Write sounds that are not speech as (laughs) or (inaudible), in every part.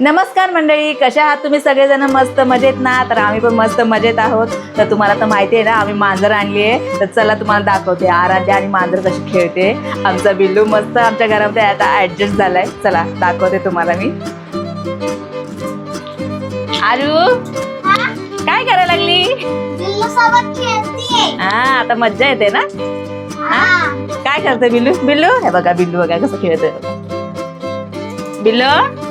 नमस्कार मंडळी कशा आहात तुम्ही? सगळेजण मस्त मजेत ना? तर आम्ही पण मस्त मजेत आहोत. तर तुम्हाला तर माहिती आहे ना आम्ही मांजर आणली आहे. तर चला तुम्हाला दाखवते आराध्या आणि मांजर कशी खेळते. आमचा बिल्लू मस्त आमच्या घरामध्ये आता ऍडजस्ट झालाय. चला दाखवते तुम्हाला मी. आरू काय करायला लागली? हा आता मज्जा येते ना? हा? काय करते बिल्लू? बिल्लू? हे बघा बिल्लू बघा कसं खेळतोय. बिल्लू?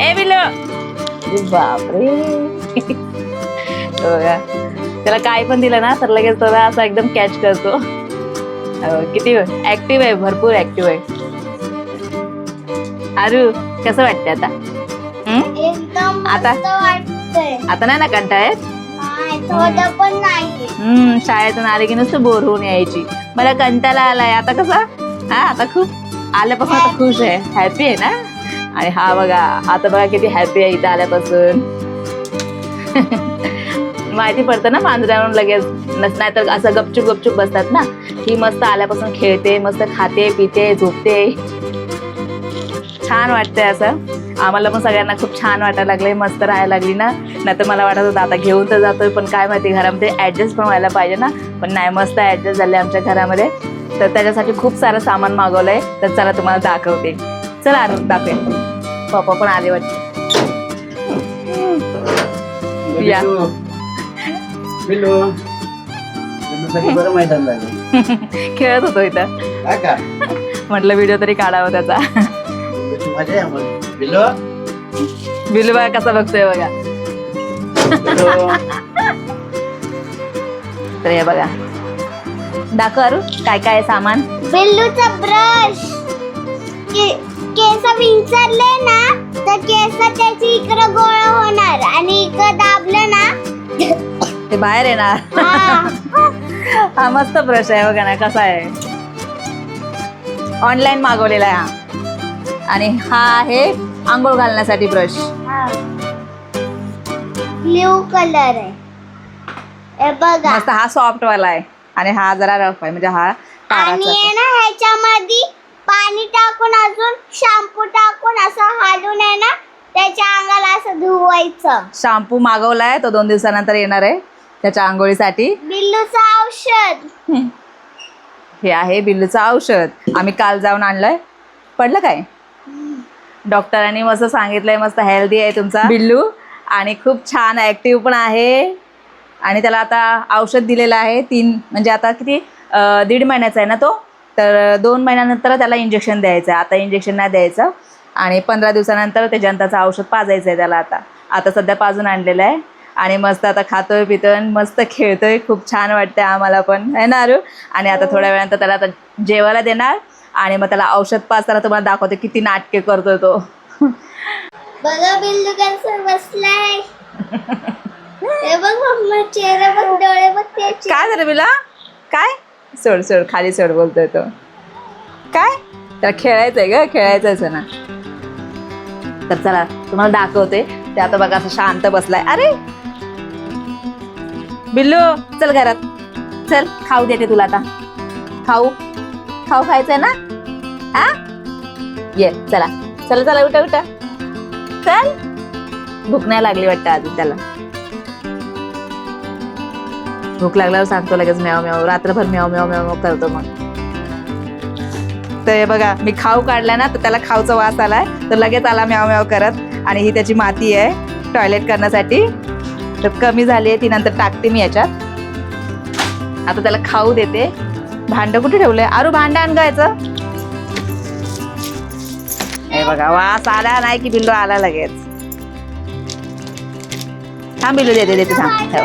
ए अरे बापरे. हे बघा त्याला काय पण दिलं ना तर लगेच त्याला असं एकदम कॅच करतो. हो, किती ऍक्टिव्ह आहे भरपूर ऍक्टिव्ह आहे. आरू कसं वाटतंय आता? हं? एकदम आता? आता नाही ना पण नाही हम्म शाळेतून आले की नुसतं बोर होऊन यायची. मला कंटाळा आलाय. आता कसा? हा आता खूप आल्यापासून आता खुश आहे. हॅपी आहे ना? आणि हा बघा आता बघा किती हॅपी आहे इथं आल्यापासून. (laughs) माहिती पडतं ना मांजऱ्यावरून लगेच. नस- नाहीतर असं गपचूप गपचूप बसतात ना. ही मस्त आल्यापासून खेळते मस्त खाते पिते झोपते. छान वाटतंय असं. आम्हाला पण सगळ्यांना खूप छान वाटायला लागले मस्त राहायला लागली ना. नाही तर मला वाटत होतं आता घेऊन तर जातोय पण काय माहिती घरामध्ये ऍडजस्ट पण व्हायला पाहिजे ना. पण नाही मस्त ऍडजस्ट झाले आमच्या घरामध्ये. तर त्याच्यासाठी खूप सारं सामान मागवलंय. तर चला तुम्हाला दाखवते. चला आणून दाखवे पप्पा पण आले वाटते. या. बरं मैदान खेळत होतो इथं. म्हटलं व्हिडिओ तरी काढावा त्याचा. बिलू बघा कसा बघतोय बघा. तर हे बघा. दाखव अरू काय काय सामान? बिल्लूचा ब्रश. केस विंचरले ना तर केस त्याची इकडं गोळा होणार आणि इकडं दाबलं ना. ते बाहेर येणार. हा. हा मस्त ब्रश आहे बघा ना कसा आहे. ऑनलाईन मागवलेला आहे हा. आणि हा आहे आंघोळ घालण्यासाठी ब्रश ब्ल्यू कलर आहे. हे बघा. मस्त हा सॉफ्ट वाला आहे. आणि हा जरा रफ आहे म्हणजे हा आणि ताराचा आहे ना ह्याच्यामध्ये पाणी टाकून अजून शॅम्पू टाकून असं हालून आहे ना त्याच्या अंगाला असं धुवायचं. शॅम्पू मागवलाय तो दोन दिवसानंतर येणार आहे त्याच्या आंघोळीसाठी. बिल्लूचं औषध. हे आहे बिल्लूचं औषध. आम्ही काल जाऊन आणलंय. पडलं काय? डॉक्टरांनी मस्त सांगितलंय मस्त हेल्दी आहे तुमचा. बिल्लू? आणि खूप छान ॲक्टिव्ह पण आहे. आणि त्याला आता औषध दिलेलं आहे तीन म्हणजे आता किती दीड महिन्याचा आहे ना तो? तर दोन महिन्यानंतर त्याला इंजेक्शन द्यायचं आता इंजेक्शन नाही द्यायचं. आणि पंधरा दिवसानंतर त्याच्यानंतरचं औषध पाजायचं आहे त्याला आता. आता सध्या पाजून आणलेलं आहे. आणि मस्त आता खातोय पितोय मस्त खेळतोय. खूप छान वाटतंय आम्हाला पण. आहे ना अरू? आणि आता थोड्या वेळानंतर त्याला आता जेवायला देणार. आणि मग त्याला औषध पाजताना तुम्हाला दाखवते किती नाटके करतोय तो. बघा बिल्लू कसं बसलाय. हे बघ मम्मा चेहरा बघ डोळे बघ काय झालं बिला काय? सोड सोड खाली सोड बोलतोय तो. काय? तर खेळायचंय ग खेळायचंच ना. तर चला तुम्हाला दाखवते. ते आता बघा असं शांत बसलाय. अरे! बिल्लू चल घरात. चल खाऊ देते तुला आता. खाऊ. खाऊ खायचंय ना? हा? ये चला. चला चला उठा उठा. चल. भूक नाही लागली वाटतं अजून त्याला. भूक लागल्यावर सांगतो लगेच म्याव म्याव रात्रभर म्याव म्याव म्याव करतो मग. तर बघा मी खाऊ काढला ना तर त्याला खाऊचा वास आलाय. तर लगेच आला म्याव म्याव करत. आणि ही त्याची माती आहे टॉयलेट करण्यासाठी. तर कमी झाली आहे ती नंतर टाकते मी याच्यात. आता त्याला खाऊ देते. भांडं कुठे ठेवलंय? आरू भांडं आणगायचं हे बघा वास आला नाही की बिल्लू आला लगेच. थांब बिल्लू देते देते थांब ठेव.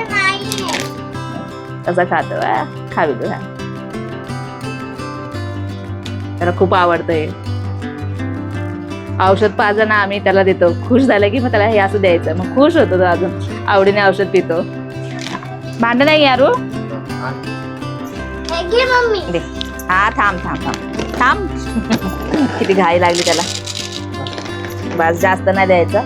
तसा खातो आ, खा बिल्लू हा त्याला खूप आवडतंय. औषध पाजा ना आम्ही त्याला देतो. खुश झालं की मग त्याला हे असं द्यायचं. मग खुश होतो तो अजून. आवडीने औषध पितो. भांड नाही यारू? हे मम्मी. दे. हा थांब थांब थांब. थांब. किती घाई लागली त्याला. बस जास्त नाही द्यायचं.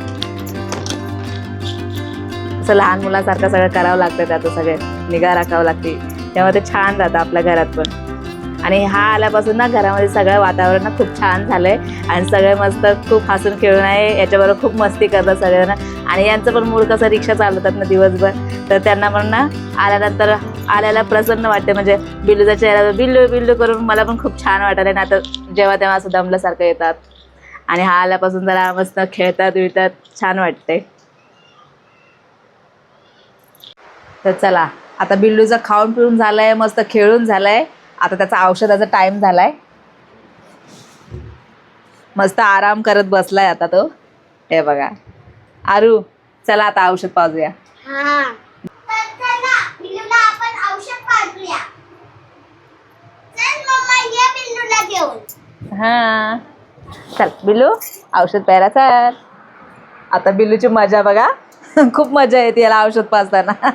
असं लहान मुलासारखं सगळं करावं लागतं त्याचं सगळं. निगा राखावं लागते. तेव्हा ते छान राहतं आपल्या घरात पण. आणि हा आल्यापासून ना घरामध्ये सगळं वातावरण ना खूप छान झालंय. आणि सगळे मस्त खूप हसून खेळून आहे. याच्याबरोबर खूप मस्ती करतात सगळ्यांना आणि यांचं पण मूड कसं रिक्षा चालवतात ना दिवसभर. तर त्यांना पण ना आल्यानंतर आल्याला प्रसन्न वाटते. म्हणजे बिल्लूचा चेहरा बिल्लू बिल्लू करून मला पण खूप छान वाटायला ना आता जेव्हा तेव्हा असं दमल्यासारखं येतात. आणि हा आल्यापासून जरा मस्त खेळतात विळतात छान वाटते. तर चला. आता बिल्लूचं खाऊन पिऊन झालाय मस्त खेळून झालाय. आता त्याचा औषधाचा टाइम झालाय. मस्त आराम करत बसलाय आता तो. हे बघा. आरू चला आता औषध पाजूया हा चल हा. चल बिल्लू औषध प्यायला चल. आता बिल्लूची मजा बघा. (laughs) खूप मजा येते याला औषध पाजताना.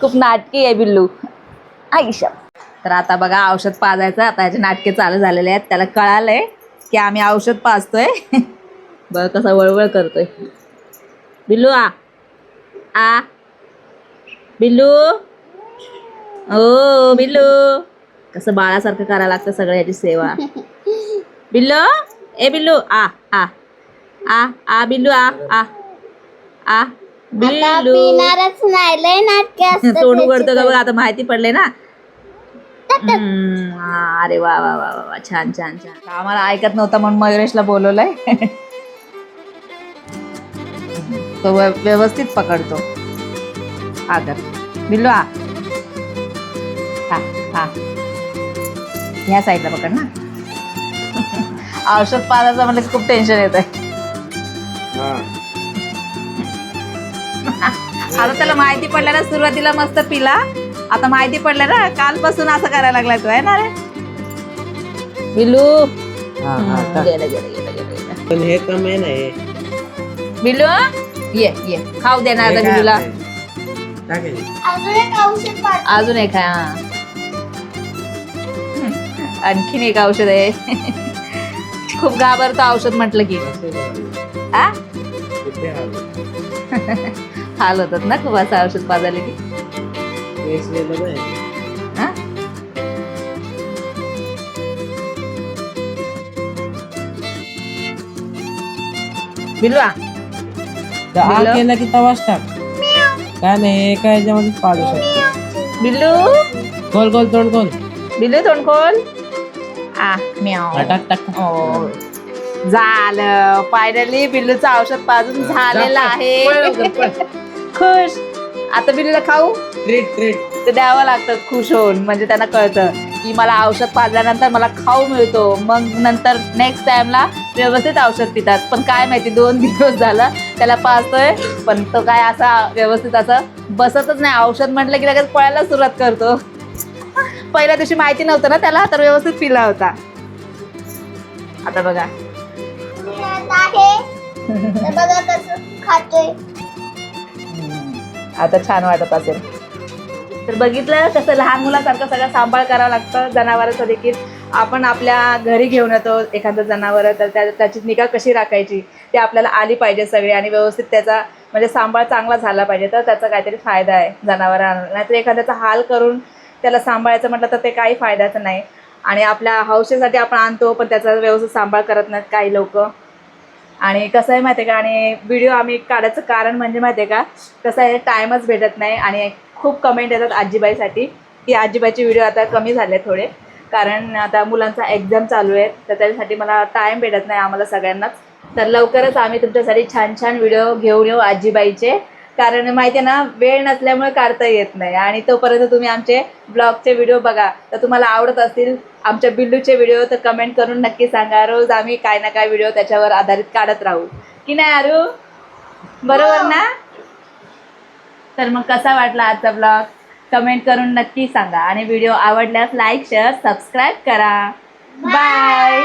खूप नाटकी आहे बिल्लू. आयुष्य तर आता बघा औषध पाजायचं. आता ह्याचे नाटके चालू झालेले आहेत. त्याला कळालंय की आम्ही औषध पाजतोय. (laughs) बघ कसा वळवळ करतोय. बिल्लू आ. आ. बिल्लू. ओ बिल्लू. कसं बाळासारखं करायला लागतं सगळं याची सेवा. (laughs) बिल्लू ए बिल्लू आ आ. आ आ बिल्लू आ आ. आ. आता बिल्लू पिणारच नाही लय नाटके असतात तोंड उघडतो का. बघ आता माहिती पडले ना? हम्म, अरे वा वा वा वा वा छान छान छान. आम्हाला ऐकत नव्हता म्हणून मयुरेशला बोलवलंय. (laughs) तो व्य- व्यवस्थित पकडतो. हा कर बिल्लू आ हा हा. ह्या साईडला पकड ना. (laughs) औषध पाजायचं म्हणलं की खूप टेन्शन येत आहे आता त्याला माहिती पडलं ना सुरुवातीला मस्त पिला. आता माहिती पडलं ना कालपासून असं करायला लागलाय तो आहे ना रे? बिल्लू हम्म, गेलं, गेलं, गेलं, गेलं, गेलं. पण हे कम आहे ना हे. बिल्लू ये ये. खाऊ दे ना आता? टाकेल. अजून एक औषध पाज अजून एक आहे हा. आणखीन एक औषध आहे. खूप घाबरतो औषध म्हटलं की. आ. (laughs) हाल होतात ना खूप असं औषध पाजायला की? वेचलेलं नाही. हा? बिलवा तर आ बिल्लो? केला की तवाच टाक काय नाही एका ह्याच्यामध्ये पाडू शकतो. बिल्लू? तोंड बिल्लू तोंड खोल. आ म्याव. हा, टाक. टाक ओ झालं. फायनली बिल्लूचं औषध पाजून झालेलं आहे. खुश. आता बिल्लूला खाऊ? ट्रीट ट्रीट ते द्यावं लागतं खुश होऊन. म्हणजे त्यांना कळतं की मला औषध पाजल्यानंतर मला खाऊ मिळतो. मग नंतर नेक्स्ट टाइमला व्यवस्थित औषध पितात. पण काय माहिती दोन (laughs) दिवस झालं त्याला पाजतोय. पण तो काय असा व्यवस्थित असं बसतच नाही. औषध म्हटलं की लगेच पळायला सुरुवात करतो. (laughs) पहिल्या दिवशी माहिती नव्हतं ना त्याला तर व्यवस्थित पिला होता. आता बघा. बघा कसं खातोय. आता छान वाटत असेल. तर बघितलं कसं लहान मुलासारखं सगळं सांभाळ करावं लागतं जनावरांचं देखील. आपण आपल्या घरी घेऊन येतो एखादं जनावर तर त्या त्याची निगा कशी राखायची? ते आपल्याला आली पाहिजे सगळी आणि व्यवस्थित त्याचा म्हणजे सांभाळ चांगला झाला पाहिजे. तर त्याचा काहीतरी फायदा आहे जनावरांना. नाहीतर एखाद्याचा हाल करून त्याला सांभाळायचं म्हटलं तर ते काही फायद्याचं नाही. आणि आपल्या हौशेसाठी आपण आणतो पण त्याचा व्यवस्थित सांभाळ करत नाहीत काही लोक. आणि कसं आहे माहिती आहे का? आणि व्हिडिओ आम्ही काढायचं कारण म्हणजे माहिती आहे का? कसं आहे टाईमच भेटत नाही आणि खूप कमेंट येतात आजीबाईसाठी की आजीबाईचे व्हिडिओ आता कमी झाले थोडे. कारण आता मुलांचा एक्झाम चालू आहे तर त्याच्यासाठी मला टाईम भेटत नाही आम्हाला सगळ्यांनाच. तर लवकरच आम्ही तुमच्यासाठी छान छान व्हिडिओ घेऊन येऊ आजीबाईचे. कारण माहिती ना वेळ नसल्यामुळे काढता येत नाही. आणि तोपर्यंत तुम्ही आमचे ब्लॉगचे व्हिडिओ बघा. तर तुम्हाला आवडत असतील आमच्या बिल्लूचे व्हिडिओ तर कमेंट करून नक्की सांगा. रोज आम्ही काय ना काय व्हिडिओ त्याच्यावर आधारित काढत राहू. की नाही आरू? बरोबर ना? तर मग कसा वाटला आजचा ब्लॉग? कमेंट करून नक्की सांगा. आणि व्हिडिओ आवडल्यास लाईक शेअर सबस्क्राईब करा. बाय.